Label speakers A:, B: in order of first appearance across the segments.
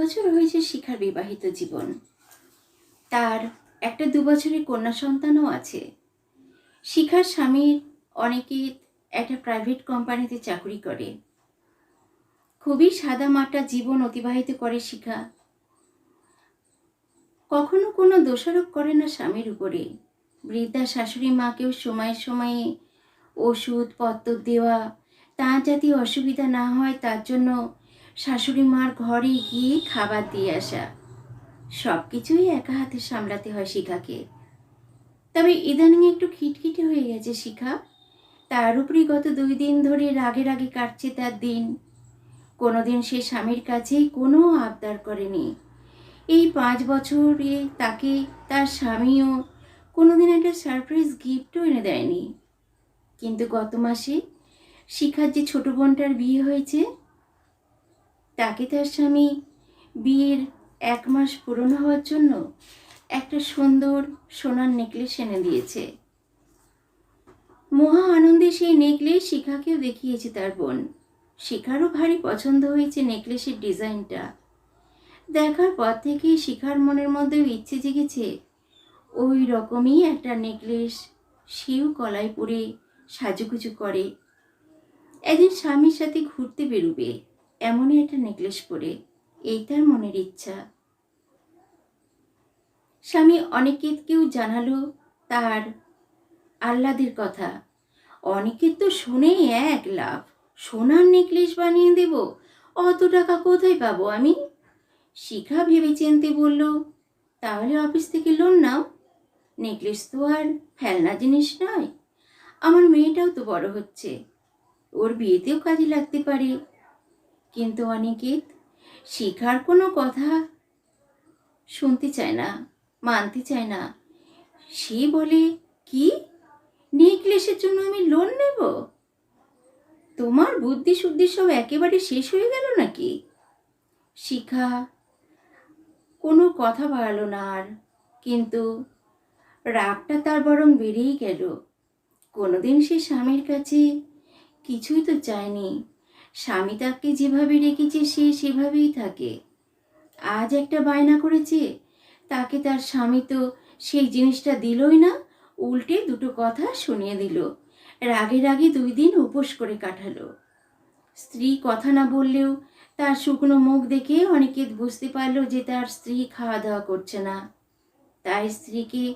A: বছর হয়েছে শিখার বিবাহিত জীবন। তার একটা দু বছরের কন্যা সন্তানও আছে। শিখার স্বামীর অনেকে একটা প্রাইভেট কোম্পানিতে চাকরি করে। খুবই সাদা মাটা জীবন অতিবাহিত করে শিখা। কখনো কোনো দোষারোপ করে না স্বামীর উপরে। বৃদ্ধা শাশুড়ি মাকেও সময়ে সময়ে ওষুধ পত্র দেওয়া তার যাতে অসুবিধা না হয়, তার জন্য শাশুড়ি মার ঘরে গিয়ে খাবার দিয়ে আসা। সব কিছুই একা হাতে সামলাতে হয় শিখাকে। তবে ইদানিং একটু খিটখিটে হয়ে গেছে শিখা। তার উপরই গত দুই দিন ধরে রাগে রাগে কাটছে তার দিন। কোনোদিন সে স্বামীর কাছে কোনো আবদার করেনি। এই পাঁচ বছরে তাকে, তার স্বামীও কোনোদিন একটা সারপ্রাইজ গিফটও এনে দেয়নি। কিন্তু গত মাসে শিখার যে ছোট বোনটার বিয়ে হয়েছে তাকে তার স্বামী বিয়ের এক মাস পুরনো হওয়ার জন্য একটা সুন্দর সোনার নেকলেস এনে দিয়েছে। মহা আনন্দে সেই নেকলেস শিখাকেও দেখিয়েছে তার বোন। শিখারও ভারী পছন্দ হয়েছে নেকলেসের ডিজাইনটা। দেখার পর থেকেই শিখার মনের মধ্যেও ইচ্ছে জেগেছে ওই রকমই একটা নেকলেস সেও কলাই পরে সাজুগুজু করে। একদিন স্বামীর সাথে ঘুরতে বেরোবে। এমনই একটা নেকলেস পরে, এই তার মনের ইচ্ছা। স্বামী অনিকেতকেও জানালো তার আহ্লাদের কথা। অনিকেত তো শুনে এক লাভ, সোনার নেকলেস বানিয়ে দেব, অত টাকা কোথায় পাবো আমি? শিখা ভেবে চিনতে বলল, তাহলে অফিস থেকে লোন নাও। নেকলেস তো আর ফেলনা জিনিস নয়। আমার মেয়েটাও তো বড় হচ্ছে। ওর বিয়েতেও কাজে লাগতে পারে। কিন্তু অনিকেত শিখার কোনো কথা শুনতে চায় না, মানতে চায় না। সে বলে, কি? নেকলেসের জন্য আমি লোন নেব? তোমার বুদ্ধি শুদ্ধি সব একেবারে শেষ হয়ে গেল নাকি? শিখা কোনো কথা বাড়ালো না আর, কিন্তু রাগটা তার বরং বেড়েই গেল। কোনোদিন সে স্বামীর কাছে কিছুই তো চায়নি। স্বামী তাকে যেভাবে রেখেছে সে সেভাবেই থাকে। আজ একটা বায়না করেছে, তাকে তার স্বামী তো সেই জিনিসটা দিলই না, উল্টে দুটো কথা শুনিয়ে দিল। রাগে রাগে দুই দিন উপোস করে কাটালো। স্ত্রী কথা না বললেও তার শুকনো মুখ দেখে অনিকেত বুঝতে পারল যে তার স্ত্রী খাওয়া দাওয়া করছে না। তাই স্ত্রীকে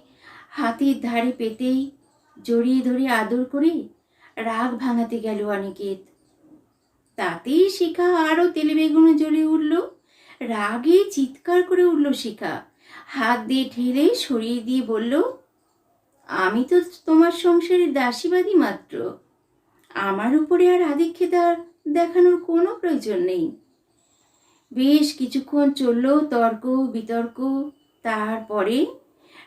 A: হাতের ধারে পেতেই জড়িয়ে ধরে আদর করে রাগ ভাঙাতে গেল অনিকেত। তাতেই শিখা আরও তেলে বেগুনে জ্বলে উঠল। রাগে চিৎকার করে উঠল শিখা। হাত দিয়ে ঠেলে সরিয়ে দিয়ে বলল, আমি তো তোমার সংসারের দাসীবাদী মাত্র। আমার উপরে আর আধিক্ষেতার দেখানোর কোনো প্রয়োজন নেই। বেশ কিছুক্ষণ চলল তর্ক, বিতর্ক। তারপরে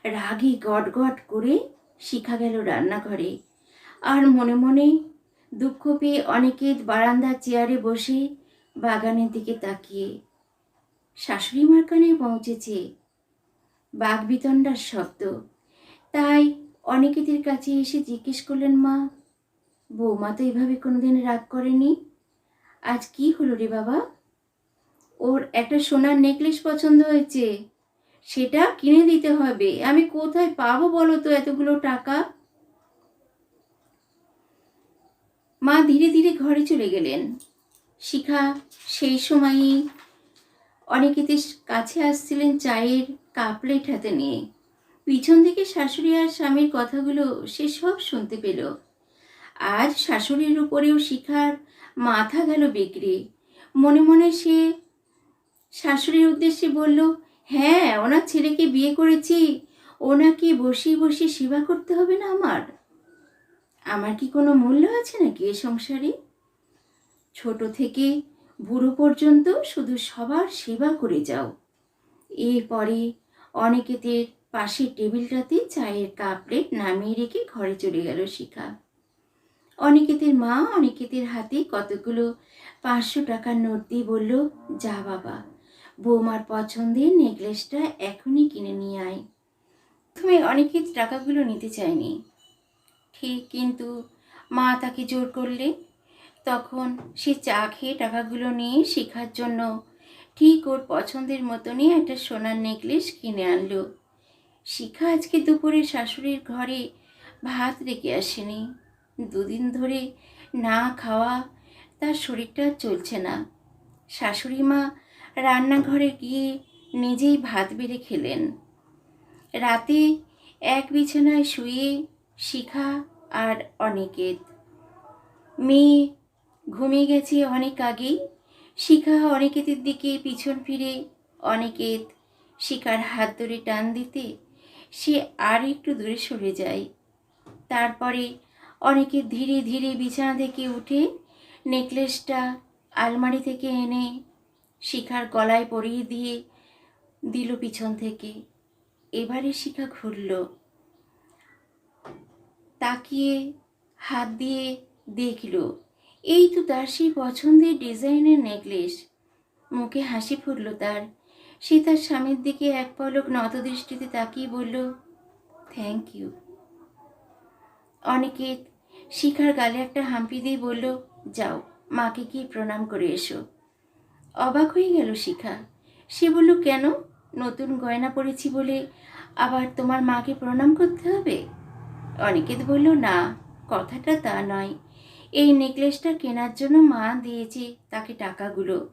A: রাগে গট গট করে শিখা গেল রান্নাঘরে। আর মনে মনে দুঃখ পেয়ে অনেকের বারান্দার চেয়ারে বসে বাগানের দিকে তাকিয়ে। শাশুড়ি মার কানে পৌঁছেছে বাঘবিতণ্ডার শব্দ। তাই অনিকেতের কাছে এসে জিজ্ঞেস করলেন, মা, বৌমা তো এভাবে কোনোদিন রাগ করেনি? আজ কি হলো রে বাবা? ওর একটা সোনার নেকলেস পছন্দ হয়েছে। সেটা কিনে দিতে হবে। আমি কোথায় পাবো বলো তো এতগুলো টাকা? মা ধীরে ধীরে ঘরে চলে গেলেন। শিখা সেই সময়ই অনেকেতে কাছে আসছিলেন চায়ের কাপলেট হাতে নিয়ে। পিছন থেকে শাশুড়ি আর স্বামীর কথাগুলো সে সব শুনতে পেল। আজ শাশুড়ির উপরেও শিখার মাথা গেল বিক্রি। মনে মনে সে শাশুড়ির উদ্দেশ্যে বলল হ্যাঁ ওনার ছেলেকে বিয়ে করেছি, ওনাকে বসিয়ে বসিয়ে সেবা করতে হবে না আমার? আমার কি কোনো মূল্য আছে নাকি এ সংসারে? ছোট থেকে বুড়ো পর্যন্ত শুধু সবার সেবা করে যাও। এরপরে অনেকেদের পাশের টেবিলটাতে চায়ের কাপ প্লেট নামিয়ে রেখে ঘরে চলে গেল শিখা। অনিকেতের মা অনিকেতের হাতে কতগুলো পাঁচশো টাকার নোট দিয়ে বলল, যা বাবা, বৌমার পছন্দের নেকলেসটা এখনই কিনে নিয়ে আয়। প্রথমে অনিকেত টাকাগুলো নিতে চায়নি। ঠিক কিন্তু মা তাকে জোর করলে? তখন সে চা খেয়ে টাকাগুলো নিয়ে শেখার জন্য ঠিক ওর পছন্দের মতনই একটা সোনার নেকলেস কিনে আনলো। শিখা আজকে দুপুরে শাশুড়ির ঘরে ভাত রেখে আসেনি। দুদিন ধরে না খাওয়া, তার শরীরটা চলছে না। শাশুড়ি মা রান্নাঘরে গিয়ে নিজেই ভাত বেড়ে খেলেন। রাতে এক বিছানায় শুয়ে শিখা আর অনিকেত। মেয়ে, ঘুমিয়ে গেছে অনেক আগেই। শিখা অনিকেতের দিকে পিছন ফিরে অনিকেত শিখার হাত ধরে টান দিতে সে আর একটু দূরে সরে যায়। তারপরে অনেকে ধীরে ধীরে বিছানা থেকে উঠে নেকলেসটা আলমারি থেকে এনে শিখার গলায় পরিয়ে দিয়ে দিল পিছন থেকে। এবারে শিখা ঘুরল। তাকিয়ে, হাত দিয়ে দেখল, এই তো তার সেই পছন্দের ডিজাইনের নেকলেস। মুখে হাসি ফুটল তার। সে তার স্বামীর দিকে এক পলক নত দৃষ্টিতে তাকিয়ে বলল থ্যাংক ইউ অনিকেত শিখার গালে একটা হাম্পি দিয়ে বলল, যাও, মাকে গিয়ে প্রণাম করে এসো। অবাক হয়ে গেল শিখা। সে বলল, কেন? নতুন গয়না পরেছি বলে আবার তোমার মাকে প্রণাম করতে হবে? অনিকেত বলল, না, কথাটা তা নয়। এই নেকলেসটা কেনার জন্য মা দিয়েছে তাকে টাকাগুলো।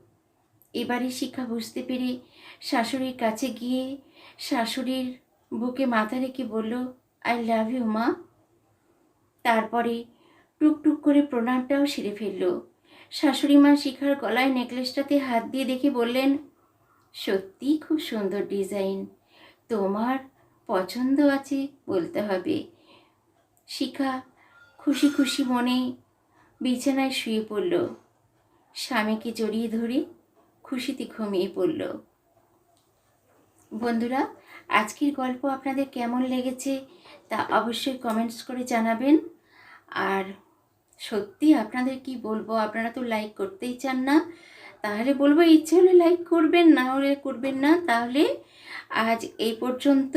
A: এবারে শিক্ষা বুঝতে পেরে শাশুড়ির কাছে গিয়ে শাশুড়ির বুকে মাথা রেখে বলল, আই লাভ ইউ, মা। তারপরে টুকটুক করে প্রণামটাও সেরে ফেলল। শাশুড়ি মা শিখার গলায় নেকলেসটাতে হাত দিয়ে দেখে বললেন সত্যিই খুব সুন্দর ডিজাইন। তোমার পছন্দ আছে বলতে হবে। শিখা খুশি খুশি মনে বিছানায় শুয়ে পড়ল। স্বামীকে জড়িয়ে ধরে খুশিতে ঘুমিয়ে পড়ল। বন্ধুরা, আজকের গল্প আপনাদের কেমন লেগেছে তা অবশ্যই কমেন্টস করে জানাবেন। আর সত্যি আপনাদের কি বলব, আপনারা তো লাইক করতেই চান না। তাহলে বলব, ইচ্ছে হলে লাইক করবেন, না হলে করবেন না। তাহলে আজ এই পর্যন্ত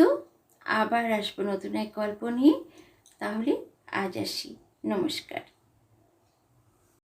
A: আবার আসব নতুন এক গল্প নিয়ে। তাহলে আজ আসি। নমস্কার।